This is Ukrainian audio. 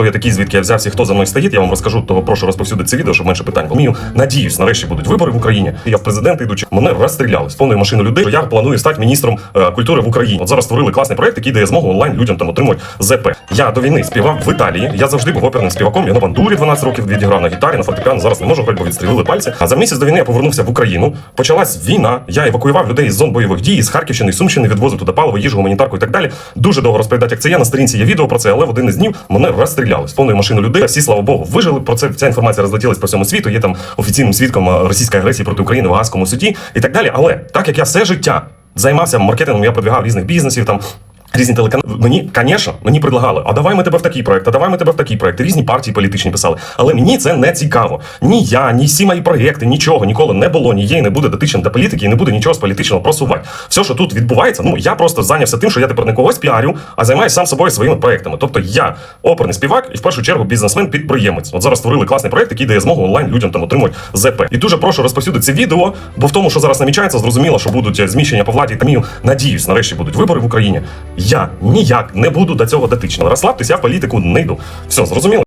Хто я такий, звідки я взявся, хто за мною стоїть, я вам розкажу, того прошу розповсюдити це відео, щоб менше питань було. Мію, надіюсь, нарешті будуть вибори в Україні. Я в президенти йдучи, мене розстріляли з повною машиною людей. що Я планую стати міністром е, культури в Україні. От зараз створили класний проект, який дає змогу онлайн людям там отримувати ЗП. Я до війни співав в Італії. Я завжди був оперним співаком. Я на бандурі 12 років відіграв на гітарі, на фортепіано. Зараз не можу грати, бо відстрілили пальці. А за місяць до війни я повернувся в Україну. Почалась війна. Я евакуював людей з зон бойових дій, з Харківщини, Сумщини, відвозив туди паливо, їжу, гуманітарку і так далі. Дуже довго розповідати, як це є. На сторінці є відео про це, але в один із днів мене розстріляли з повною машиною людей. Всі, слава Богу, вижили. Про це ця інформація розлетілась по всьому світу. Є там офіційним свідком е, російської агресії проти України в Гаазькому суді і так далі. Але так як я все життя займався маркетингом, я продвігав різних бізнесів там. Різні телеканали мені, звісно, мені предлагали, а давай ми тебе в такий проект, а давай ми тебе в такий проект. Різні партії політичні писали. Але мені це не цікаво. Ні я, ні всі мої проекти, нічого ніколи не було, ні є, не буде дотичним до політики, і не буде нічого з політичного просувати. Все, що тут відбувається, ну я просто зайнявся тим, що я тепер не когось піарю, а займаюся сам собою своїми проектами. Тобто я оперний співак і в першу чергу бізнесмен-підприємець. От зараз створили класний проект, який дає змогу онлайн людям там отримувати ЗП. І дуже прошу розповсюдити це відео, бо в тому, що зараз намічається, зрозуміло, що будуть е, зміщення по владі та мію. Надіюсь, нарешті будуть вибори в Україні. Я ніяк не буду до цього дотичним. Розслабтесь, я в політику не йду. Все, зрозуміло?